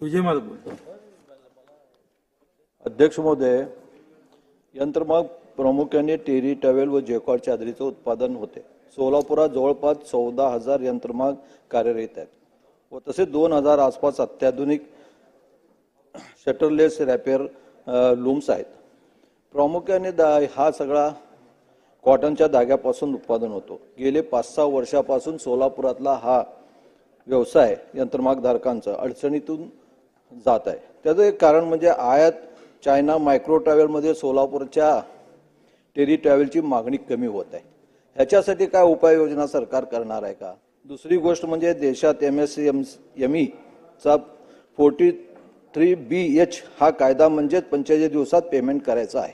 विजय मालक अध्यक्ष महोदय यंत्रमाग प्रामुख्याने टेरी टॅवेल व जेकॉड चादरीचं उत्पादन होते. सोलापुरात जवळपास चौदा हजार यंत्रमाग कार्यरत आहेत व तसेच दोन हजार आसपास अत्याधुनिक शटरलेस रॅपेर लूम्स आहेत. प्रामुख्याने दा हा सगळा कॉटनच्या धाग्यापासून उत्पादन होतो. गेले पाच सहा वर्षापासून सोलापुरातला हा व्यवसाय यंत्रमागधारकांचा अडचणीतून जात आहे. त्याचं एक कारण म्हणजे आयात चायना मायक्रो ट्रॅव्हलमध्ये सोलापूरच्या टेरी ट्रॅव्हलची मागणी कमी होत आहे. ह्याच्यासाठी काय उपाययोजना सरकार करणार आहे का? दुसरी गोष्ट म्हणजे देशात एम एस एम एम ईचा फोर्टी थ्री बी एच हा कायदा म्हणजेच पंचेचाळीस दिवसात पेमेंट करायचा आहे.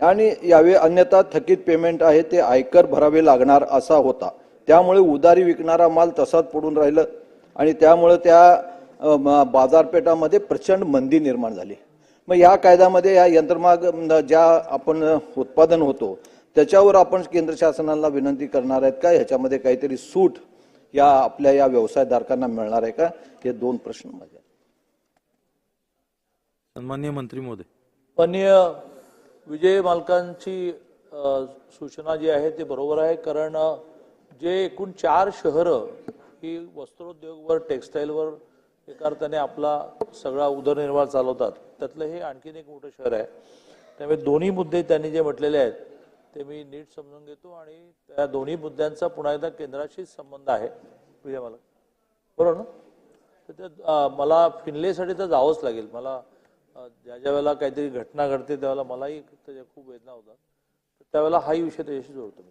आणि यावे अन्यथा थकीत पेमेंट आहे ते आयकर भरावे लागणार असा होता. त्यामुळे उदारी विकणारा माल तसाच पडून राहिलं आणि त्यामुळे त्या बाजारपेठामध्ये प्रचंड मंदी निर्माण झाली. मग या कायद्यामध्ये या यंत्रमाग ज्या आपण उत्पादन होतो त्याच्यावर आपण केंद्र शासनाला विनंती करणार आहेत का? ह्याच्यामध्ये काहीतरी सूट या आपल्या या व्यवसायधारकांना मिळणार आहे का? हे दोन प्रश्न माझे. सन्मान्य मंत्री महोदय. माननीय विजय मालकांची सूचना जी आहे ते बरोबर आहे. कारण जे एकूण चार शहरं ही वस्त्रोद्योगवर टेक्स्टाईलवर एका अर्थाने आपला सगळा उदरनिर्वाह चालवतात. त्यातलं हे आणखीन एक मोठं शहर आहे. त्यामुळे दोन्ही मुद्दे त्यांनी जे म्हटलेले आहेत ते मी नीट समजून घेतो आणि त्या दोन्ही मुद्द्यांचा पुन्हा एकदा केंद्राशीच संबंध आहे. विजय मला बरोबर ना? तर त्या मला फिनलेसाठी तर जावंच लागेल. मला ज्या ज्या वेळेला काहीतरी घटना घडते त्यावेळेला मलाही त्याच्या खूप वेदना होतात. त्यावेळेला हाही विषय त्याच्याशी जोडतो मी.